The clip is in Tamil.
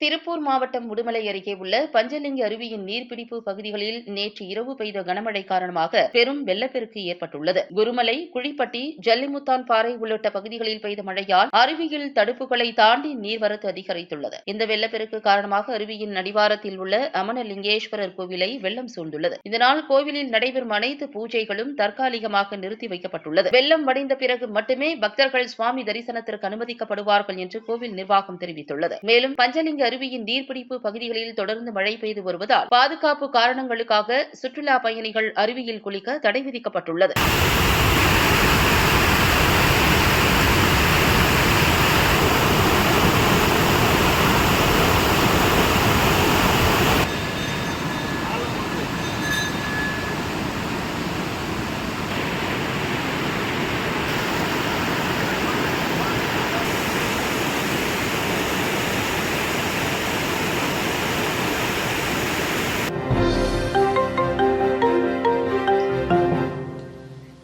திருப்பூர் மாவட்டம் உடுமலை அருகே உள்ள பஞ்சலிங்க அருவியின் நீர்பிடிப்பு பகுதிகளில் நேற்று இரவு பெய்த கனமழை காரணமாக பெரும் வெள்ளப்பெருக்கு ஏற்பட்டுள்ளது. குருமலை குழிப்பட்டி ஜல்லிமுத்தான் பாறை உள்ளிட்ட பகுதிகளில் பெய்த மழையால் அருவியில் தடுப்புகளை தாண்டி நீர்வரத்து அதிகரித்துள்ளது. இந்த வெள்ளப்பெருக்கு காரணமாக அருவியின் அடிவாரத்தில் உள்ள அமனலிங்கேஸ்வரர் கோவிலை வெள்ளம் சூழ்ந்துள்ளது. இதனால் கோவிலில் நடைபெறும் அனைத்து பூஜைகளும் தற்காலிகமாக நிறுத்தி வைக்கப்பட்டுள்ளது. வெள்ளம் வடிந்த பிறகு மட்டுமே பக்தர்கள் சுவாமி தரிசனத்திற்கு அனுமதிக்கப்படுவார்கள் என்று கோவில் நிர்வாகம் தெரிவித்துள்ளது. மேலும் பஞ்சலிங்க அருவியின் நீர்பிடிப்பு பகுதிகளில் தொடர்ந்து மழை பெய்து வருவதால் பாதுகாப்பு காரணங்களுக்காக சுற்றுலா பயணிகள் அருவியில் குளிக்க தடை விதிக்கப்பட்டுள்ளது.